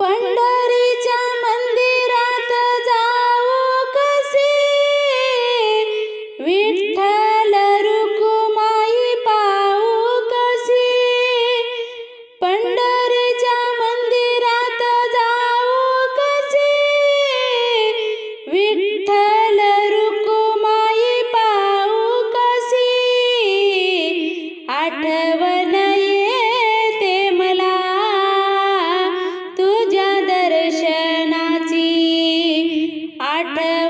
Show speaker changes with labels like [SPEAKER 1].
[SPEAKER 1] पंढरीच्या मंदिरात जाऊ कसे? विठ्ठल रुकुमाई पाऊ कसे? पंढरीच्या मंदिरात जाऊ कसे? विठ्ठल रुकुमाई पाऊ कसे? आठवण பாட்ட